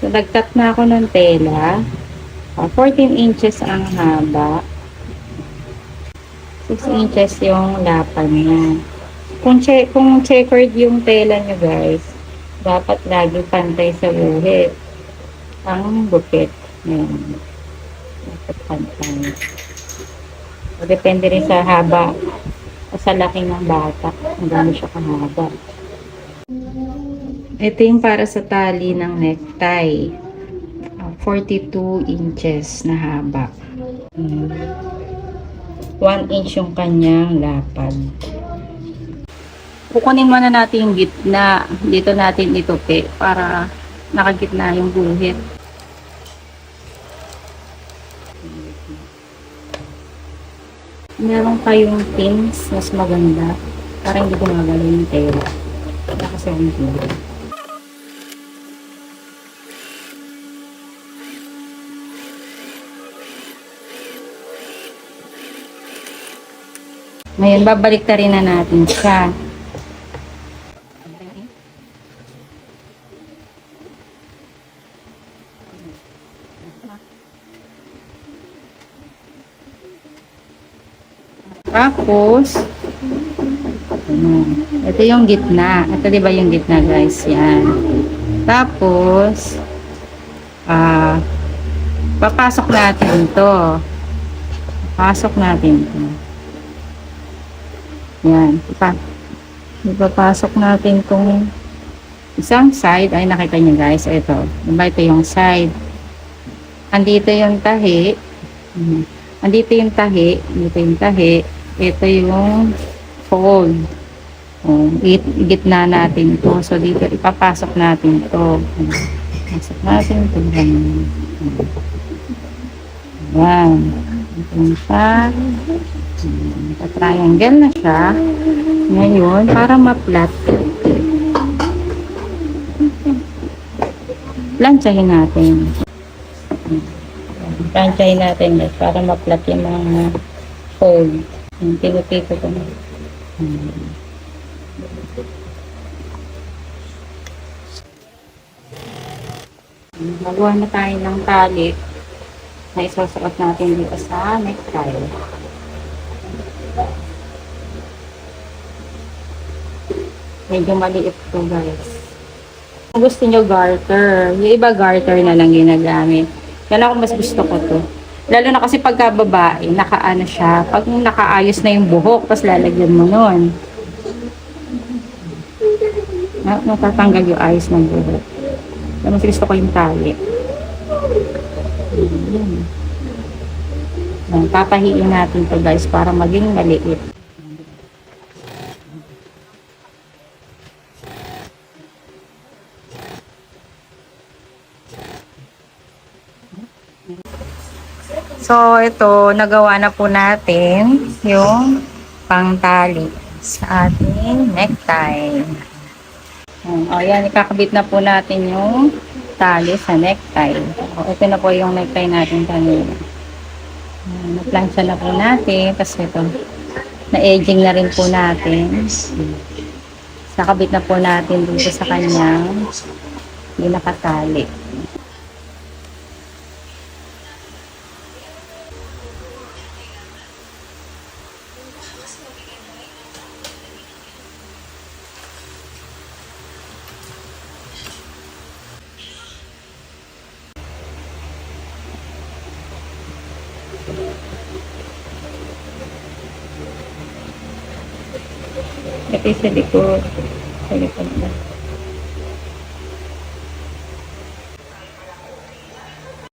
So, nagcut na ako ng tela. Ah, 14 inches ang haba. 6 inches yung lapan niya. Kung, che kung checkered yung tela nyo guys, dapat lagi pantay sa buhit. Ang bukit. Ayan. Dapat pantay. So, depende rin sa haba o sa laki ng bata. Kung gaano siya kahaba. Ito yung para sa tali ng necktie. Ah, 42 inches na haba. Hmm. 1 inch yung kanyang lapad. Kukunin muna natin yung gitna. Dito natin itupi para nakagitna yung guhit. Meron kayong pins, mas maganda. Para hindi gumagalaw yung tela. Wala kasi yung Ngayon, babalik na rin na natin siya. Tapos, ano, ito yung gitna. Ito di ba yung gitna guys? Yan. Tapos, ah, papasok natin to. Papasok natin to. Yan. Ipa, ipapasok natin tong isang side. Ay, nakita niyo guys. Ito. Diba ito yung side. Andito yung tahi. Andito yung tahi. Dito yung tahi. Ito yung fold. Oh, git, gitna natin to. So, dito ipapasok natin to. Pasok natin to. Yan. Ito siya. Naka-triangle na siya. Ngayon, para ma-flat, planchahin natin. Planchahin natin guys, para ma-flat yung mga fold. Yung pigo-pigo ko na. Magawa na tayo ng tali na isusuot natin dito sa necktie. Medyo maliit to guys. Kung gusto nyo garter, yung iba garter na lang ginagamit. Yan ako mas gusto ko to. Lalo na kasi pagka babae, nakaano siya. Pag nakaayos na yung buhok, tapos lalagyan mo nun. Na, natatanggal yung ayos ng buhok. Kaya mas gusto ko yung tali. Ayan. Ayan, papahiin natin to guys para maging maliit. So, ito, nagawa na po natin yung pangtali sa ating necktie. Ayan, O, yan, ikakabit na po natin yung tali sa necktie. O, ito na po yung necktie natin kanina. Ayan, Na-plancha na po natin kasi ito, na-edging na rin po natin. Sakabit na po natin dito sa kanyang pinakatali. Yung sa likod. Sa likod na.